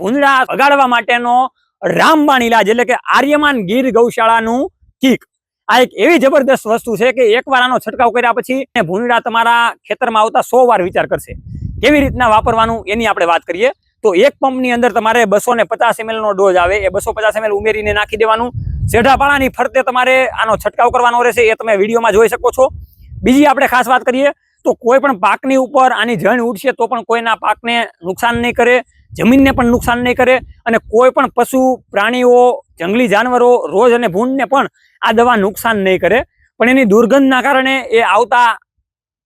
ભૂંદડા અગાડવા માટેનો રામબાણ ઇલાજ એટલે કે આર્યમાન ગીર ગૌશાળાનું કીક. આ એક એવી જબરદસ્ત વસ્તુ છે કે એકવાર આનો છંટકાવ કર્યા પછી ભૂંદડા તમારા ખેતરમાં આવતા સો વાર વિચાર કરશે. કેવી રીતના વાપરવાનું એની આપણે વાત કરીએ. તો એક પંપની અંદર તમારે બસો ને પચાસ એમએલનો ડોઝ આવે. એ બસો પચાસ એમએલ ઉમેરીને નાખી દેવાનું. સેઢાપાળાની ફરતે તમારે આનો છંટકાવ કરવાનો રહેશે. એ તમે વિડીયોમાં જોઈ શકો છો. બીજી આપણે ખાસ વાત કરીએ તો કોઈ પણ પાકની ઉપર આની જણ ઉઠશે તો પણ કોઈના પાકને નુકસાન નહીં કરે. જમીનને પણ નુકસાન નહીં કરે અને કોઈ પણ પશુ, પ્રાણીઓ, જંગલી જાનવરો, રોજ અને ભૂંડને પણ આ દવા નુકસાન નહીં કરે. પણ એની દુર્ગંધના કારણે એ આવતા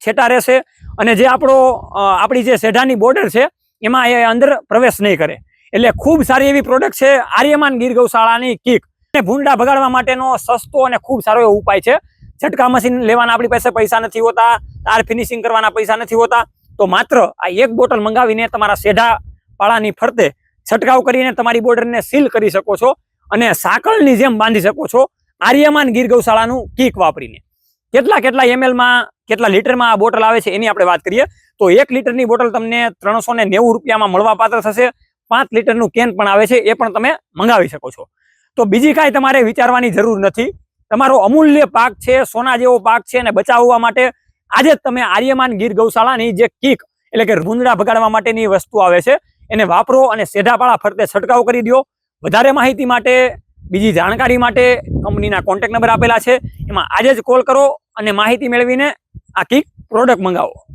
છેટા રહેશે અને જે આપણો આપણી જે સેઢાની બોર્ડર છે, એમાં એ અંદર પ્રવેશ નહીં કરે. એટલે ખૂબ સારી એવી પ્રોડક્ટ છે આર્યમાન ગીર ગૌશાળાની કીક. અને ભૂંડા ભગાડવા માટેનો સસ્તો અને ખૂબ સારો એવો ઉપાય છે. છટકા મશીન લેવાના આપણી પાસે પૈસા નથી હોતા, તાર ફિનિશિંગ કરવાના પૈસા નથી હોતા. તો માત્ર આ એક બોટલ મંગાવીને તમારા સેઢા પાળાની ફરતે છંટકાવ કરીને તમારી બોર્ડરને સીલ કરી શકો છો અને સાંકળની જેમ બાંધી શકો છો આર્યમાન ગીર ગૌશાળાનું કીક વાપરીને. કેટલા કેટલા એમએલમાં, કેટલા લીટરમાં આ બોટલ આવે છે એની આપણે વાત કરીએ. તો એક લીટરની બોટલ તમને ત્રણસો ને નેવું રૂપિયામાં મળવા પાત્ર થશે. પાંચ લીટરનું કેન પણ આવે છે, એ પણ તમે મંગાવી શકો છો. તો બીજી કાંઈ તમારે વિચારવાની જરૂર નથી. તમારો અમૂલ્ય પાક છે, સોના જેવો પાક છે અને બચાવવા માટે આજે જ તમે આર્યમાન ગીર ગૌશાળાની જે કીક, એટલે કે રૂંદડા ભગાડવા માટેની વસ્તુ આવે છે એને વાપરો અને સેઢાપાળા ફરતે છંટકાવ કરી દો વધારે માહિતી માટે, બીજી જાણકારી માટે કંપનીના કોન્ટેક્ટ નંબર આપેલા છે. એમાં આજે જ કોલ કરો અને માહિતી મેળવીને આ કીક પ્રોડક્ટ મંગાવો.